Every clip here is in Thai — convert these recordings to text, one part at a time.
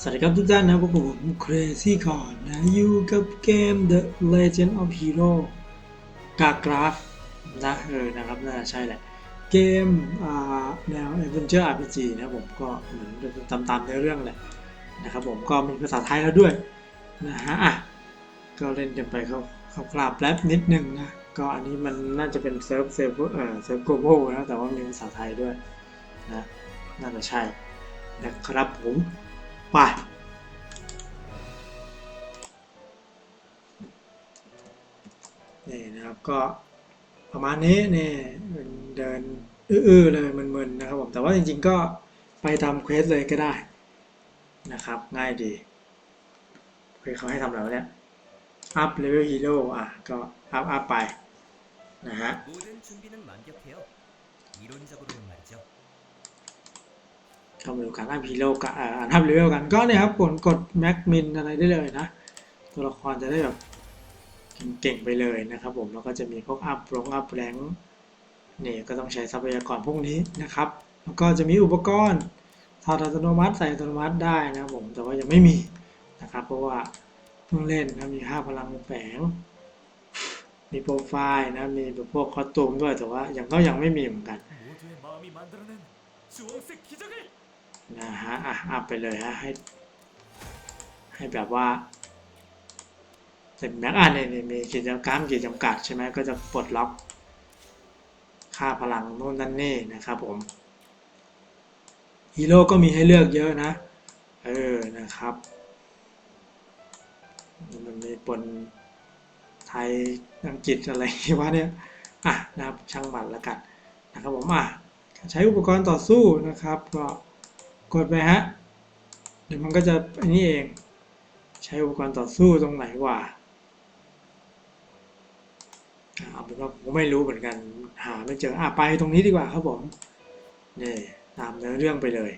สวัสดีครับทุกท่านนะพวกผม Crazy ก่อนนะ อยู่กับเกม The Legend of Hero กากราฟนะเออนะครับน่าจะใช่แหละ เกมอ่าแนว Adventure RPG นะผมก็เหมือนตามตามๆเนื้อเรื่องแหละนะครับผมก็มีภาษาไทยแล้วด้วยนะฮะอะก็เล่นกันไปเขาเขากราบแป๊บนิดนึงนะก็อันนี้มันน่าจะเป็นเซิร์ฟเซิร์ฟเอ่อเซิร์ฟโกลบอลนะแต่ว่ามีภาษาไทยด้วยนะน่าจะใช่นะครับผม ไปนี่นะครับก็ประมาณนี้นี่เป็นเดินอื้อๆเลยมึนๆนะครับผมแต่ว่าจริงๆก็ไปทำเควสเลยก็ได้นะครับ ง่ายดีเควสเขาให้ทำอะไรวเนี่ยอัพเลเวลฮีโร่อะก็อัพอัพไปนะฮะ เข้ามาดูการอัพฮีโร่กันอ่าอัพเลเวลกันก็เนี่ยครับกดกดแม็กมินอะไรได้เลยนะ ตัวละครจะได้แบบเก่งๆไปเลยนะครับผมแล้วก็จะมีพวกอัพลงอัพแรงนี่ก็ต้องใช้ทรัพยากรพวกนี้นะครับแล้วก็จะมีอุปกรณ์ถอดอัตโนมัติใส่อัตโนมัติได้นะครับผมแต่ว่ายังไม่มีนะครับ เพราะว่าเพิ่งเล่นนะมีค่าพลังแฝงมีโปรไฟล์นะมีแบบพวกคอสตูมด้วยแต่ว่ายังก็ยังไม่มีเหมือนกัน นะฮะอะอัพไปเลยฮะให้ให้แบบว่าเต็มแม็กอะเนี่มีกิจำกรดขีดจำกัดใช่ไหมก็จะปลดล็อก ค่าพลังนู่นนั่นนี่นะครับผมฮีโร่ก็มีให้เลือกเยอะนะเออนะครับมันมีปนไทยอังกฤษอะไรวะเนี่ยอะนะครับช่างบัตนละกันนะครับผมอะใช้อุปกรณ์ต่อสู้นะครับก็ กดไปฮะ เดี๋ยวมันก็จะอันนี้เอง ใช้อุปกรณ์ต่อสู้ตรงไหนวะอะเอาเป็นว่าผมไม่รู้เหมือนกัน หาไม่เจออะไปตรงนี้ดีกว่าครับผมนี่ตามเนื้อเรื่องไปเลย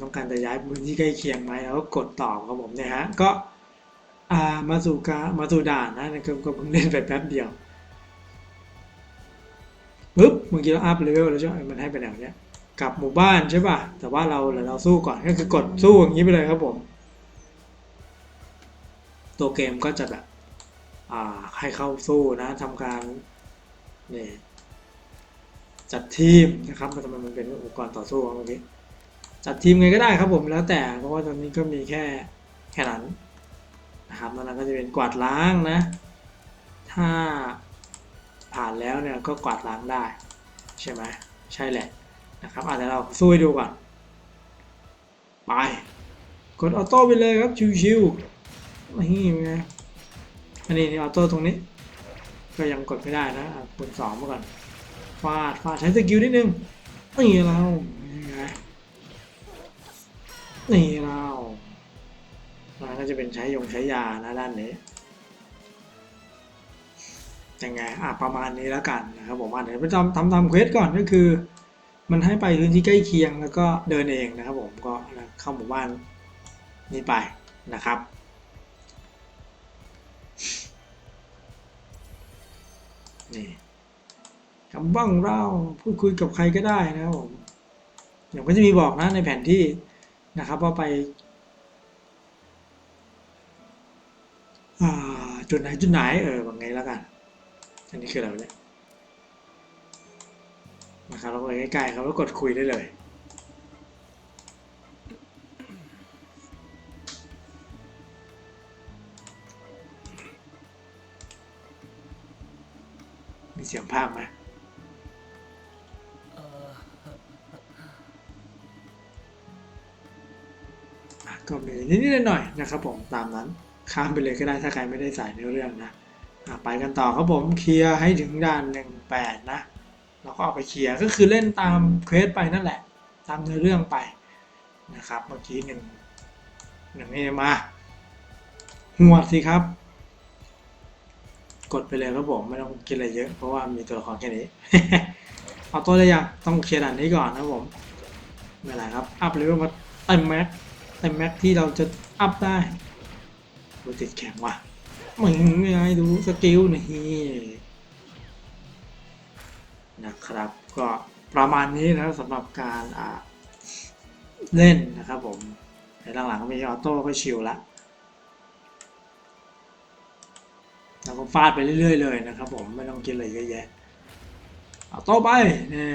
ต้องการจะย้ายพื้นที่ใกล้เคียงไหมแล้วก็กดต่อครับผมเนี่ยฮะก็อ่ามาสู่กามาสู่ด่านนะนะครับก็เพิ่งเล่นไปแป๊บเดียวปึ๊บเมื่อกี้เราอัพเลเวลแล้วใช่ไหมมันให้ไปแนวเนี้ย กลับหมู่บ้านใช่ป่ะ แต่ว่าเราเดี๋ยวเราสู้ก่อนก็คือกดสู้อย่างนี้ไปเลยครับผม ตัวเกมก็จะแบบอ่าให้เข้าสู้นะทำการนี่จัดทีมนะครับมันทำไมมันเป็นอุปกรณ์ต่อสู้เมื่อกี้จัดทีมไงก็ได้ครับผมแล้วแต่เพราะว่าตอนนี้ก็มีแค่แค่นั้นนะครับแล้วนั้นก็จะเป็นกวาดล้างนะ ถ้าผ่านแล้วเนี่ยก็กวาดล้างได้ ใช่ไหมใช่แหละ นะครับอาจจะเดี๋ยวเราสู้ให้ดูก่อน ไป กดออโต้ไปเลยครับชิวๆนี่เป็นไงอันนี้นี่ออโต้ตรงนี้ ก็ยังกดไม่ได้นะอะกดสองมาก่อนฟาดฟาดใช้สกิลนิดนึงนี่เรานี่ไงนี่เรามันก็จะเป็นใช้ยงใช้ยานะด้านนี้ยังไงอะประมาณนี้แล้วกันนะครับผมอะเดี๋ยวไปทำทำทำเควสก่อนก็คือ มันให้ไปพื้นที่ใกล้เคียงแล้วก็เดินเองนะครับผมก็เข้าหมู่บ้านนี้ไปนะครับ นี่คำบ้างเราพูดคุยกับใครก็ได้นะครับผมเดี๋ยวก็จะมีบอกนะในแผนที่นะครับว่าไปาจุดไหนจุดไหนเออว่าไงแล้วกัน อันนี้คืออะไรเนี่ย นะครับเราไปใกล้ๆครับแล้วกดคุยได้เลยมีเสียงภาพไหม,ก็มีนิดๆหน่อยๆนะครับผมตามนั้นข้ามไปเลยก็ได้ถ้าใครไม่ได้ใส่ในเรื่องนะะไปกันต่อครับผมเคลียร์ให้ถึงด่านหนึ่งแปดนะ เราก็เอาไปเคลียร์ก็คือเล่นตามเควสไปนั่นแหละ ตามเนื้อเรื่องไปนะครับเมื่อกี้หนึ่งหนึ่งนี่มาหัวดสิครับ กดไปเลยครับผมไม่ต้องคิดอะไรเยอะ เพราะว่ามีตัวละครแค่นี้ เอาตัวเลยยังต้องเคลียร์ด่านนี้ก่อนนะผมไม่เป็นไรครับ อัพเลเวลมาเต็มแม็กเต็มแม็กที่เราจะอัพได้ดูติดแข็งว่ะมึงไงดูสกิลนี่ นะครับ ก็ประมาณนี้นะสำหรับการเล่นนะครับผมในหลังๆก็มีออโต้ก็ชิลละแล้วก็ฟาดไปเรื่อย ๆ เลยนะครับผมไม่ต้องกินอะไรเยอะแยะออโต้ไปนี่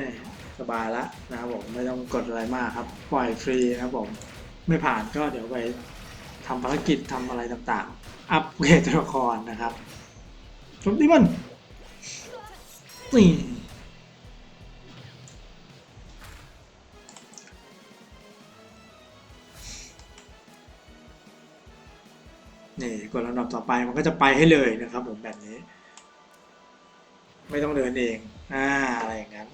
สบายละนะครับผมไม่ต้องกดอะไรมากครับ ปล่อยฟรีนะครับผมไม่ผ่านก็เดี๋ยวไปทำภารกิจทำอะไรต่างๆ อัปเกรดตัวละครนะครับโจมตีมันนี่ นี่กดลำดับต่อไปมันก็จะไปให้เลยนะครับ ผมแบบนี้ ไม่ต้องเดินเองอ่าอะไรอย่างนั้น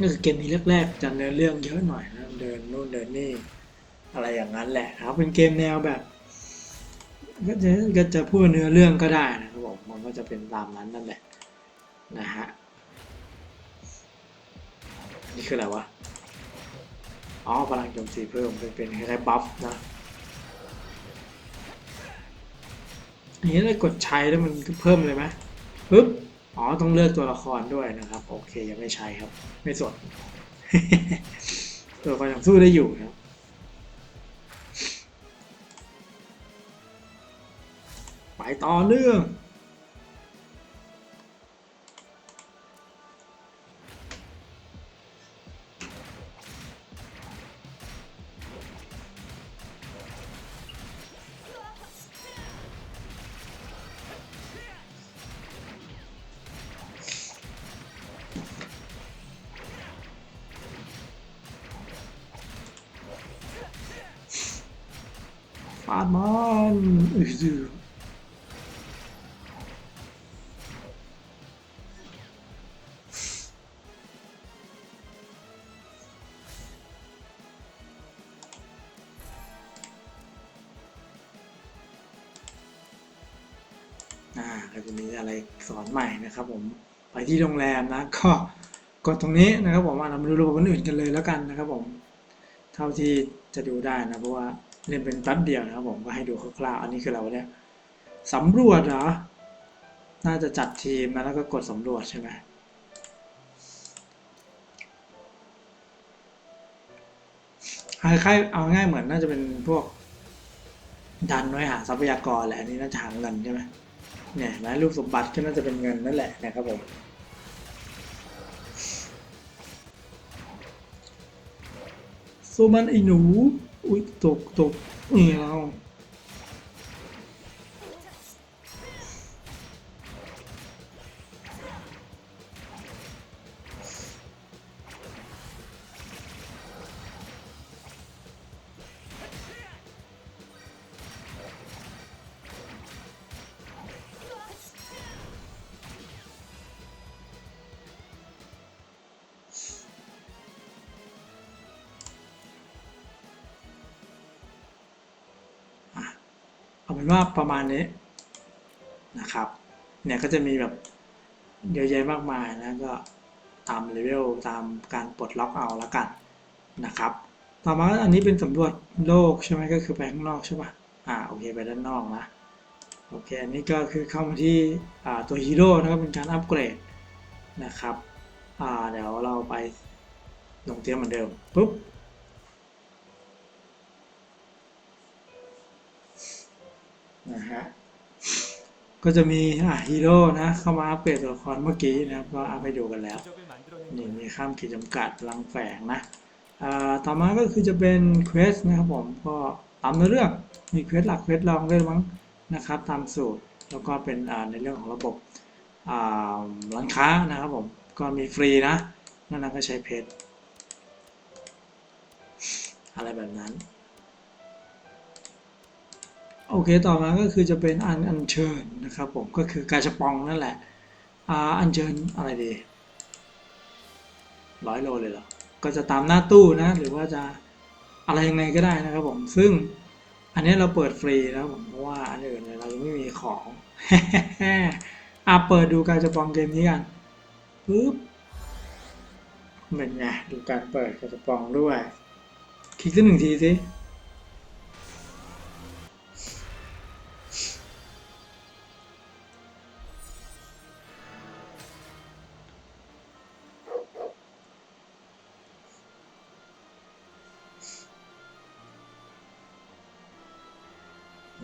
ก็คือเกมนี้แรกๆจะเนื้อเรื่องเยอะหน่อยนะเดินนู่นเดินนี่ อะไรอย่างนั้นแหละครับเป็นเกมแนวแบบ ก็จะก็จะพูดเนื้อเรื่องก็ได้นะครับผมมันก็จะเป็นตามนั้นนั่นแหละนะฮะนี่คืออะไรวะอ๋อพลังโจมตีเพิ่มเป็นเป็นคล้ายๆบัฟนะอันนี้ได้กดใช้แล้วมันเพิ่มเลยไหมปึ๊บอ๋อต้องเลือกตัวละครด้วยนะครับ โอเคยังไม่ใช้ครับ ไม่สนตัวละครยังสู้ได้อยู่ครับ ต่อเนื่องฟาดมันอือ อ่าก็จะมีอะไรสอนใหม่นะครับผมไปที่โรงแรมนะก็กดตรงนี้นะครับผมอะเรามาดูระบบอื่นกันเลยแล้วกันนะครับผม เท่าที่จะดูได้นะเพราะว่าเล่นเป็นแป๊บเดียวนะครับผมก็ให้ดูคร่าวๆอันนี้คือเราเนี่ยสำรวจเหรอน่าจะจัดทีมนะแล้วก็กดสำรวจใช่ไหมคล้ายๆเอาง่ายเหมือนน่าจะเป็นพวกดันไว้หาทรัพยากรแหละนนี้น่าจะหาเงินใช่ไหม เนี่ยนะรูปสมบัติก็น่าจะเป็นเงินนั่นแหละนะครับผมโซมันไอหนู อุ้ยตกตกนี่เรา เอาเป็นว่าประมาณนี้นะครับ เนี่ยก็จะมีแบบเยอะแยะมากมายนะก็ตามเลเวลตามการปลดล็อกเอาแล้วกันนะครับ ต่อมาอันนี้เป็นสำรวจโลกใช่ไหมก็คือไปข้างนอกใช่ปะอ่าโอเคไปด้านนอกนะโอเคอันนี้ก็คือเข้ามาที่ตัวฮีโร่นะครับเป็นการอัปเกรดนะครับอ่าเดี๋ยวเราไปลงเตียมเหมือนเดิมปุ๊บ ก็จะมีฮีโร่นะเข้ามาอัปเกรดตัวละครเมื่อกี้นะครับก็เอาไปดูกันแล้วนี่มีข้ามขีดจำกัดพลังแฝงนะต่อมาก็คือจะเป็นเควสนะครับผมก็ตามในเรื่องมีเควสหลักเควสรองด้วยมั้งนะครับตามสูตรแล้วก็เป็นในเรื่องของระบบร้านค้านะครับผมก็มีฟรีนะนั่นก็ใช้เพจอะไรแบบนั้น โอเคต่อมาก็คือจะเป็นอันอัญเชิญนะครับผมก็คือกาชปองนั่นแหละอ่าอัญเชิญอะไรดีร้อยโลเลยเหรอก็จะตามหน้าตู้นะ หรือว่าจะอะไรยังไงก็ได้นะครับผมซึ่งอันนี้เราเปิดฟรีนะครับผมเพราะว่าอันอื่นเนี่ยเรายังไม่มีของอะเปิดดูการจะปองเกมนี้กันปึ๊บเป็นไงดูการเปิดการจะปองด้วย คลิกสักหนึ่งทีสิ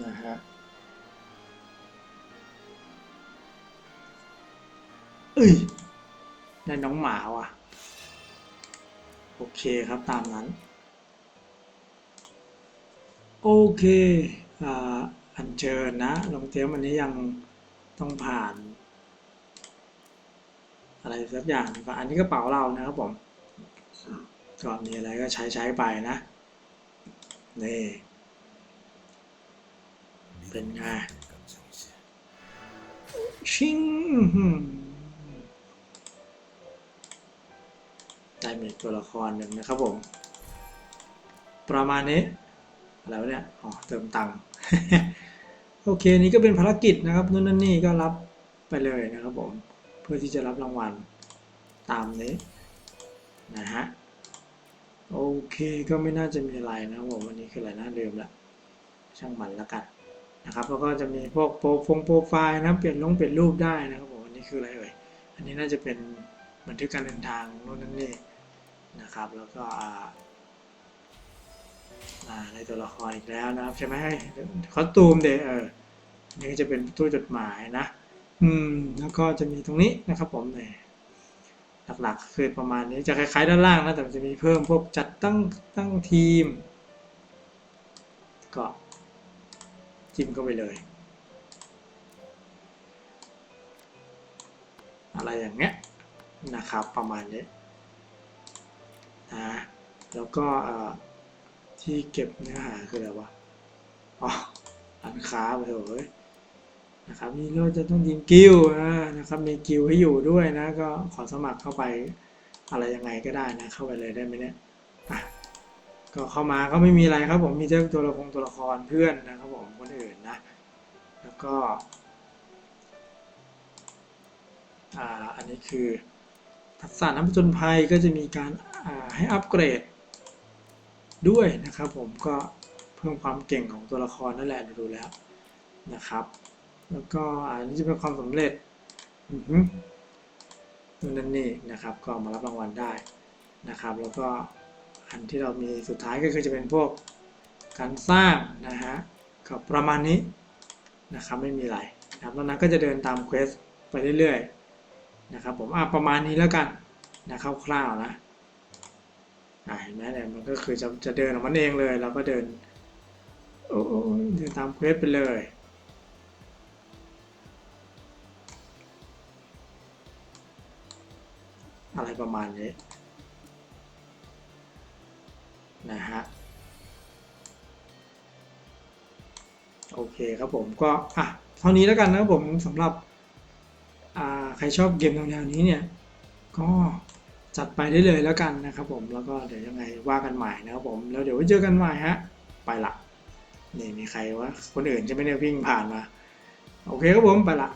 นะฮะเอ้ยได้น้องหมาว่ะ โอเคครับตามนั้น โอเคอ่าอันเชิญนะลงเทมอันนี้ยังต้องผ่าน อะไรสักอย่างนึ่งก่อนอันนี้กระเป๋าเรานะครับผมก็มีอะไรก็ใช้ใช้ไปนะนี่ เป็นไงชิงอื้อหือได้มีตัวละครหนึ่งนะครับผม ประมาณนี้อะไรวะเนี่ยอ๋อเติมตังค์โอเคนี่ก็เป็นภารกิจนะครับนู่นนั่นนี่ก็รับไปเลยนะครับผม เพื่อที่จะรับรางวัลตามนี้นะฮะโอเคก็ไม่น่าจะมีอะไรนะครับผมวันนี้คืออะไรน่าลืมละช่างมันละกัน นะครับแล้วก็จะมีพวกโปรฟงโปรไฟล์นะเปลี่ยนลงเปลี่ยนรูปได้นะครับผมอันนี้คืออะไรเอ่ยอันนี้น่าจะเป็นบันทึกการเดินทางโน่นนั่นนี่นะครับ แล้วก็อ่าในตัวละครอีกแล้วนะครับใช่ไหมให้คอสตูมเดเออนี่จะเป็นตู้จดหมายนะ อืมแล้วก็จะมีตรงนี้นะครับผมเนี่ยหลักๆคือประมาณนี้จะคล้ายๆด้านล่างนะแต่จะมีเพิ่มพวกจัดตั้งตั้งทีมก็ จิ้มเข้าไปเลย อะไรอย่างเงี้ยนะครับประมาณนี้นะแล้วก็ที่เก็บเนื้อหาคืออะไรวะอ๋อร้านค้าไปเถอะนะครับนี่เราจะต้องยิงกิลนะครับมีกิลให้อยู่ด้วยนะก็ขอสมัครเข้าไปอะไรยังไงก็ได้นะเข้าไปเลยได้ไหมเนี่ย ก็เข้ามาก็ไม่มีอะไรครับผมมีเจ้าตัวละครตัวละครเพื่อนนะครับผมคนอื่นนะ แล้วก็อ่าอันนี้คือทักษะน้ำผจญภัยก็จะมีการอ่าให้อัปเกรดด้วยนะครับผมก็เพิ่มความเก่งของตัวละครนั่นแหละดูแล้วนะครับ แล้วก็อันนี้จะเป็นความสำเร็จอือฮึนั่นนี่นะครับก็มารับรางวัลได้นะครับ แล้วก็ อันที่เรามีสุดท้ายก็คือจะเป็นพวกการสร้างนะฮะก็ประมาณนี้นะครับไม่มีอะไรนะครับตอนนั้นก็จะเดินตามเควสไปเรื่อยๆนะครับผมอะประมาณนี้แล้วกันนะคร่าวๆนะอะเห็นไหมเนี่ยมันก็คือจะจะเดินของมันเองเลยเราก็เดินโอ้โอ้เดินตามเควสไปเลยอะไรประมาณนี้ นะฮะโอเคครับผมก็อะเท่านี้แล้วกันนะครับผมสำหรับใครชอบเกมแนวนี้เนี่ยก็จัดไปได้เลยแล้วกันนะครับผมแล้วก็เดี๋ยวยังไงว่ากันใหม่นะครับผมแล้วเดี๋ยวไว้เจอกันใหม่ฮะไปละนี่มีใครวะคนอื่นจะไม่ได้วิ่งผ่านมาโอเคครับผมไปละ